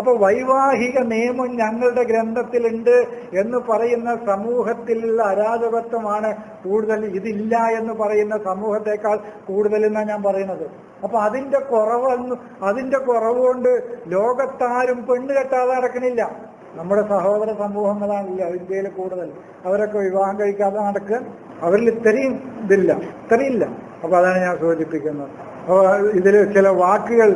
അപ്പൊ വൈവാഹിക നിയമം ഞങ്ങളുടെ ഗ്രന്ഥത്തിലുണ്ട് എന്ന് പറയുന്ന സമൂഹത്തിലുള്ള അരാജകത്വമാണ് കൂടുതൽ ഇതില്ല എന്ന് പറയുന്ന സമൂഹത്തെക്കാൾ കൂടുതൽ എന്നാണ് ഞാൻ പറയുന്നത്. അപ്പൊ അതിന്റെ കുറവെന്ന് അതിന്റെ കുറവുകൊണ്ട് ലോകത്താരും പെണ്ണ് കെട്ടാതെ നടക്കണില്ല. നമ്മുടെ സഹോദര സമൂഹങ്ങളാണല്ലോ ഇന്ത്യയിൽ കൂടുതൽ. അവരൊക്കെ വിവാഹം കഴിക്കാതെ നടക്കുക അവരിൽ ഇത്രയും ഇതില്ല. ഇത്രയില്ല അപ്പൊ അതാണ് ഞാൻ സൂചിപ്പിക്കുന്നത്. ഇതിൽ ചില വാക്കുകൾ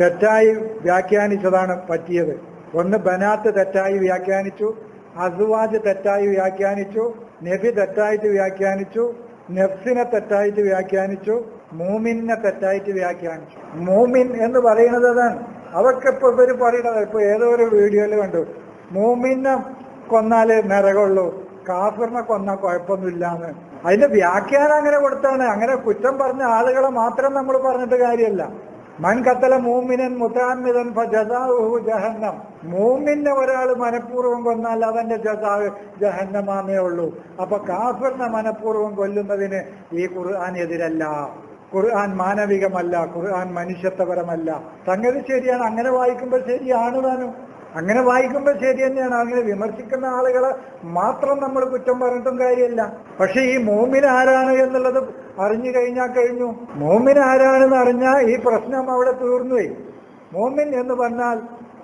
തെറ്റായി വ്യാഖ്യാനിച്ചതാണ് പറ്റിയത്. ഒന്ന് ബനാത്ത് തെറ്റായി വ്യാഖ്യാനിച്ചു. അസുവാജ് തെറ്റായി വ്യാഖ്യാനിച്ചു. നബി തെറ്റായിട്ട് വ്യാഖ്യാനിച്ചു. നെഫ്സിനെ തെറ്റായിട്ട് വ്യാഖ്യാനിച്ചു. മൂമിനെ തെറ്റായിട്ട് വ്യാഖ്യാനിച്ചു. മൂമിൻ എന്ന് പറയുന്നത് അതാണ്. അതൊക്കെ ഇപ്പൊ ഇവർ പറയണത് ഇപ്പൊ ഏതോ ഒരു വീഡിയോയിൽ കണ്ടു. മൂമിനെ കൊന്നാലേ നിറകുള്ളൂ കാഫിറിനെ കൊന്നാൽ കുഴപ്പമൊന്നുമില്ലാന്ന്. അതിന്റെ വ്യാഖ്യാനം അങ്ങനെ കൊടുത്താണ്. അങ്ങനെ കുറ്റം പറഞ്ഞ ആളുകളെ മാത്രം നമ്മൾ പറഞ്ഞിട്ട് കാര്യമല്ല. മൻ കത്തല മൂമിനൻ മുത്താമിതൻ ജസാഹു ജഹന്നം. മൂമിന്റെ ഒരാൾ മനഃപൂർവം കൊന്നാൽ അവന്റെ ജസാവ് ജഹന്നമാമേ ഉള്ളൂ. അപ്പൊ കാഫറിനെ മനഃപൂർവം കൊല്ലുന്നതിന് ഈ ഖുർആൻ എതിരല്ല. ഖുർആൻ മാനവികമല്ല ഖുർആൻ മനുഷ്യത്വപരമല്ല. സംഗതി ശരിയാണ് അങ്ങനെ വായിക്കുമ്പോൾ ശരിയാണ് താനും. അങ്ങനെ വായിക്കുമ്പോൾ ശരി തന്നെയാണ്. അങ്ങനെ വിമർശിക്കുന്ന ആളുകളെ മാത്രം നമ്മൾ കുറ്റം പറഞ്ഞിട്ടും കാര്യമില്ല. പക്ഷെ ഈ മോമിൻ ആരാണ് എന്നുള്ളത് അറിഞ്ഞു കഴിഞ്ഞാൽ കഴിഞ്ഞു. മോമിൻ ആരാണെന്ന് അറിഞ്ഞാൽ ഈ പ്രശ്നം അവിടെ തീർന്നു തീർന്നുപോയി മോമിൻ എന്ന് പറഞ്ഞാൽ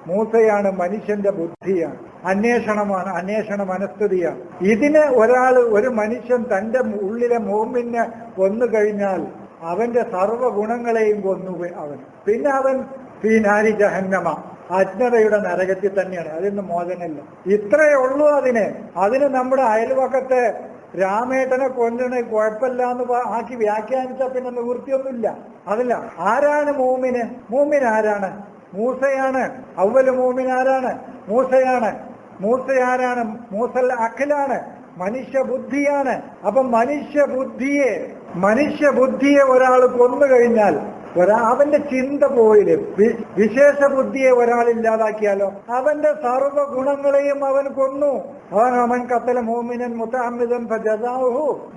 മൂസയാണ് മനുഷ്യന്റെ ബുദ്ധിയാണ് അന്വേഷണമാണ് അന്വേഷണ മനസ്ഥിതിയാണ്. ഇതിനെ ഒരാൾ ഒരു മനുഷ്യൻ തന്റെ ഉള്ളിലെ മോമിനെ കൊന്നു കഴിഞ്ഞാൽ അവന്റെ സർവ ഗുണങ്ങളെയും കൊന്നു അവൻ. പിന്നെ അവൻ ഫീനാരി ജഹന്നമ. അജ്ഞതയുടെ നരകത്തിൽ തന്നെയാണ്. അതിന് മോചനമില്ല. ഇത്രയേ ഉള്ളൂ അതിന്. അതിന് നമ്മുടെ അയൽവക്കത്തെ രാമേട്ടനെ കൊല്ലണ കുഴപ്പമില്ല എന്ന് ആക്കി വ്യാഖ്യാനിച്ച പിന്നെ നിവൃത്തിയൊന്നുമില്ല. അതല്ല. ആരാണ് മൂമിന്? മൂമിൻ ആരാണ്? മൂസയാണ്. അവൽ മൂമിൻ ആരാണ്? മൂസയാണ്. മൂസ ആരാണ് മൂസൽ അഖിലാണ്. മനുഷ്യ ബുദ്ധിയാണ് അപ്പൊ മനുഷ്യ ബുദ്ധിയെ മനുഷ്യ ബുദ്ധിയെ ഒരാൾ കൊന്നു കഴിഞ്ഞാൽ ഒരാ അവന്റെ ചിന്ത പോയിൽ വിശേഷ ബുദ്ധിയെ ഒരാൾ ഇല്ലാതാക്കിയാലോ? അവന്റെ സർവ ഗുണങ്ങളെയും അവൻ കൊന്നു. അവൻ അവൻ കത്തല മോമിനൻ മുത്തഹമ്മിദൻ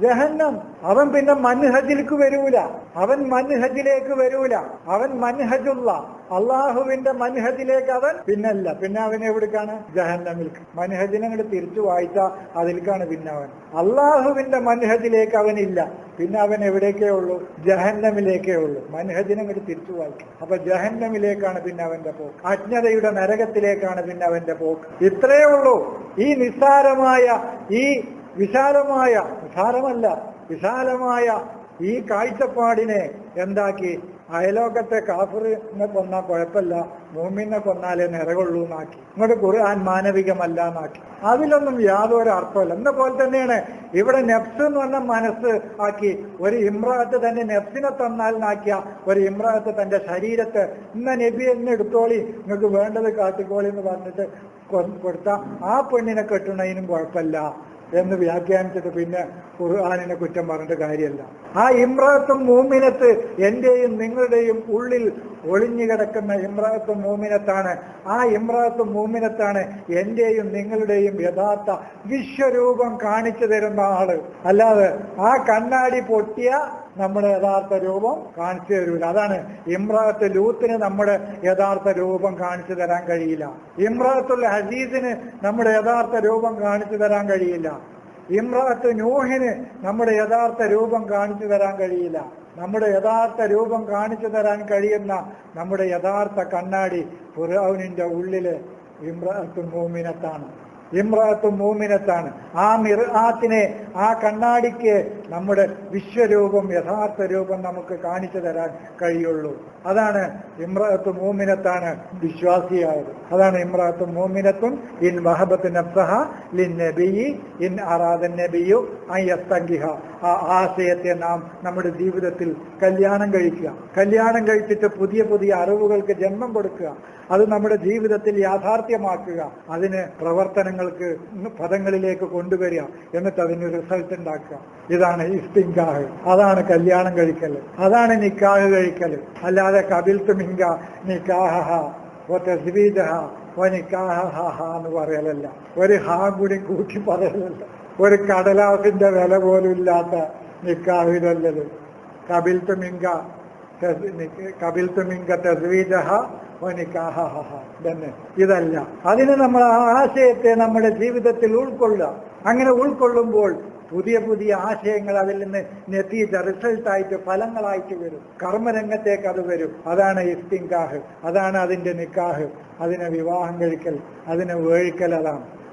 ജഹന്നം. അവൻ പിന്നെ മൻഹജിലേക്ക് വരൂല. അവൻ മൻഹജിലേക്ക് വരൂല. അവൻ മൻഹജുള്ള. അള്ളാഹുവിന്റെ മൻഹജിലേക്ക് അവൻ പിന്നല്ല. പിന്നെ അവൻ എവിടേക്കാണ്? ജഹന്നമിൽ മൻഹജിനെ തിരിച്ചു വായിച്ച അതിലേക്കാണ് പിന്നെ അവൻ. അള്ളാഹുവിന്റെ മൻഹജിലേക്ക് അവനില്ല പിന്നെ അവൻ എവിടേക്കേ ഉള്ളൂ? ജഹന്നമിലേക്കേ ഉള്ളൂ. മൻഹജിനെ തിരിച്ചു വായിക്കും. അപ്പൊ ജഹന്നമിലേക്കാണ് പിന്നെ അവന്റെ പോക്ക്. അജ്ഞതയുടെ നരകത്തിലേക്കാണ് പിന്നെ അവന്റെ പോക്ക്. ഇത്രയേ ഉള്ളൂ. ഈ നിസ്സാരമായ ഈ വിശാലമായ നിസാരമല്ല വിശാലമായ ഈ കാഴ്ചപ്പാടിനെ എന്താക്കി? അയലോകത്തെ കാഫറിനെ കൊന്നാൽ കുഴപ്പമില്ല മൂമിനെ കൊന്നാലേ നിറകൊള്ളൂ എന്നാക്കി. ഇങ്ങോട്ട് ഖുർആൻ മാനവികമല്ല എന്നാക്കി അതിലൊന്നും യാതൊരു അർത്ഥമല്ല എന്ന പോലെ തന്നെയാണ് ഇവിടെ നെഫ്സ് എന്ന് പറഞ്ഞ മനസ്സ് ആക്കി ഒരു ഇമ്രാത്ത് തന്നെ നെഫ്സിനെ തന്നാൽ നാക്കിയ ഒരു ഇമ്രാത്ത് തന്റെ ശരീരത്തെ ഇന്ന നബി എന്നെ എടുത്തോളി നിങ്ങൾക്ക് വേണ്ടത് കാട്ടിക്കോളി എന്ന് പറഞ്ഞിട്ട് കൊടുത്ത ആ പെണ്ണിനെ കെട്ടുന്നതിനും കുഴപ്പമില്ല. എന്ന് വ്യാഖ്യാനിച്ചിട്ട് പിന്നെ ഖുർആാനിനെ കുറ്റം പറഞ്ഞിട്ട് കാര്യമല്ല. ആ ഇമ്രാത്തും മൂമിനത്ത് എന്റെയും നിങ്ങളുടെയും ഉള്ളിൽ ഒളിഞ്ഞു കിടക്കുന്ന ഇമ്രാത്ത് മൂമിനത്താണ്. ആ ഇമ്രാത്ത് മൂമിനത്താണ് എന്റെയും നിങ്ങളുടെയും യഥാർത്ഥ വിശ്വരൂപം കാണിച്ചു തരുന്ന ആൾ. അല്ലാതെ ആ കണ്ണാടി പൊട്ടിയ നമ്മുടെ യഥാർത്ഥ രൂപം കാണിച്ചു തരൂല. അതാണ് ഇമ്രാത്ത് ലൂത്തിന് നമ്മുടെ യഥാർത്ഥ രൂപം കാണിച്ചു തരാൻ കഴിയില്ല. ഇമ്രാത്തുൽ ഹസീസിന് നമ്മുടെ യഥാർത്ഥ രൂപം കാണിച്ചു തരാൻ കഴിയില്ല. ഇമ്രാത്ത് നൂഹിന് നമ്മുടെ യഥാർത്ഥ രൂപം കാണിച്ചു തരാൻ കഴിയില്ല. നമ്മുടെ യഥാർത്ഥ രൂപം കാണിച്ചു തരാൻ കഴിയുന്ന നമ്മുടെ യഥാർത്ഥ കണ്ണാടി ഫുറാവിനിന്റെ ഉള്ളിൽ ഇമ്രാത്തുൽ മൂമിനത്താണ് ഇമ്രാത്ത് മൂമിനത്താണ്. ആ മിറാത്തിനെ ആ കണ്ണാടിക്ക് നമ്മുടെ വിശ്വരൂപം യഥാർത്ഥ രൂപം നമുക്ക് കാണിച്ചു തരാൻ കഴിയുള്ളൂ. അതാണ് ഇമ്രാത്തും മൂമിനത്താണ് വിശ്വാസിയായത്. അതാണ് ഇമ്രാത്തും മൂമിനത്തും ഇൻ മഹബത്ത് നബ്സഹ ലിൻ നബിയി ഇൻ അറാദൻ നബിയു അയ്യസ്തങ്കിഹ ആ ആശയത്തെ നാം നമ്മുടെ ജീവിതത്തിൽ കല്യാണം കഴിക്കുക. കല്യാണം കഴിച്ചിട്ട് പുതിയ പുതിയ അറിവുകൾക്ക് ജന്മം കൊടുക്കുക. അത് നമ്മുടെ ജീവിതത്തിൽ യാഥാർത്ഥ്യമാക്കുക അതിന് പ്രവർത്തനങ്ങൾക്ക് പദങ്ങളിലേക്ക് കൊണ്ടുവരിക എന്നിട്ട് അതിന് റിസൾട്ട് ഉണ്ടാക്കുക. ഇതാണ് ഇസ്തിങ്കാഹ് അതാണ് കല്യാണം കഴിക്കൽ. അതാണ് നിക്കാഹ് കഴിക്കൽ. അല്ലാതെ കപിൽ തുമിങ്ക നിക്കാഹ എന്ന് പറയലല്ല. ഒരു ഹാ കൂടി കൂട്ടി പറയലല്ല. ഒരു കടലാസിന്റെ വില പോലും ഇല്ലാത്ത നിക്കാഹിതല്ലത് കപിൽ തുമിങ്ക കപിൽ തുമിങ്ക തസ്വീജഹ വനിക്കാഹഹ തന്നെ ഇതല്ല. അതിന് നമ്മൾ ആ ആശയത്തെ നമ്മുടെ ജീവിതത്തിൽ ഉൾക്കൊള്ളുക. അങ്ങനെ ഉൾക്കൊള്ളുമ്പോൾ പുതിയ പുതിയ ആശയങ്ങൾ അതിൽ നിന്ന് നെത്തീജ റിസൾട്ടായിട്ട് ഫലങ്ങളായിട്ട് വരും. കർമ്മരംഗത്തേക്ക് അത് വരും. അതാണ് ഇസ്തിങ്കാഹ്. അതാണ് അതിന്റെ നിക്കാഹ്. അതിനെ വിവാഹം കഴിക്കൽ അതിനെ വേഴിക്കൽ അതാണ്.